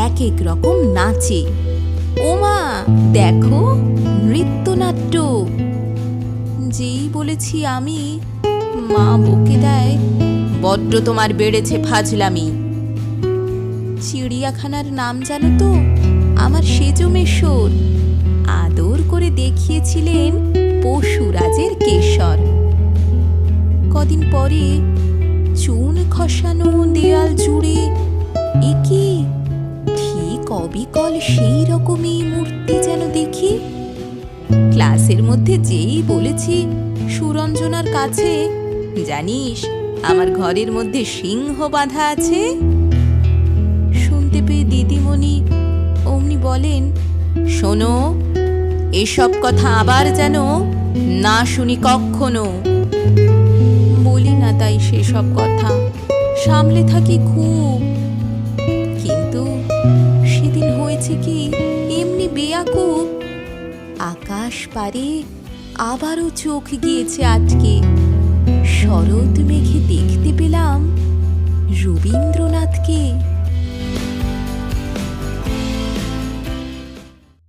এক এক রকম নাচে। ওমা, দেখো নৃত্যনাট্য। যেই বলেছি আমি, মা বকে দেয়, বড্ড তোমার বেড়েছে ফাজলামি। চিড়িয়াখানার নাম জানো তো, আমার সেজো মেশর। আদর করে দেখিয়েছিলেন পশুরাজের কেশর। কদিন পরে চুন খসানো দেয়াল জুড়ে অবিকল সেই রকমই মূর্তি যেন দেখি। ক্লাসের মধ্যে যেই বলেছি, সুরঞ্জনার কাছে, জানিস, আমার ঘরের মধ্যে সিংহ বাঁধা আছে। শুনতে পেয়ে দিদিমণি অমনি বলেন, শোনো, এসব কথা আবার যেন না শুনি কখনো। বলি না তাই সেসব কথা, সামলে থাকি খুব। কিন্তু হয়েছে কি? এমনি বেয়াকুব আকাশ পারে আবারও চোখ গিয়েছে আটকে শরৎ মেঘে দেখতে পেলাম রবীন্দ্রনাথকে।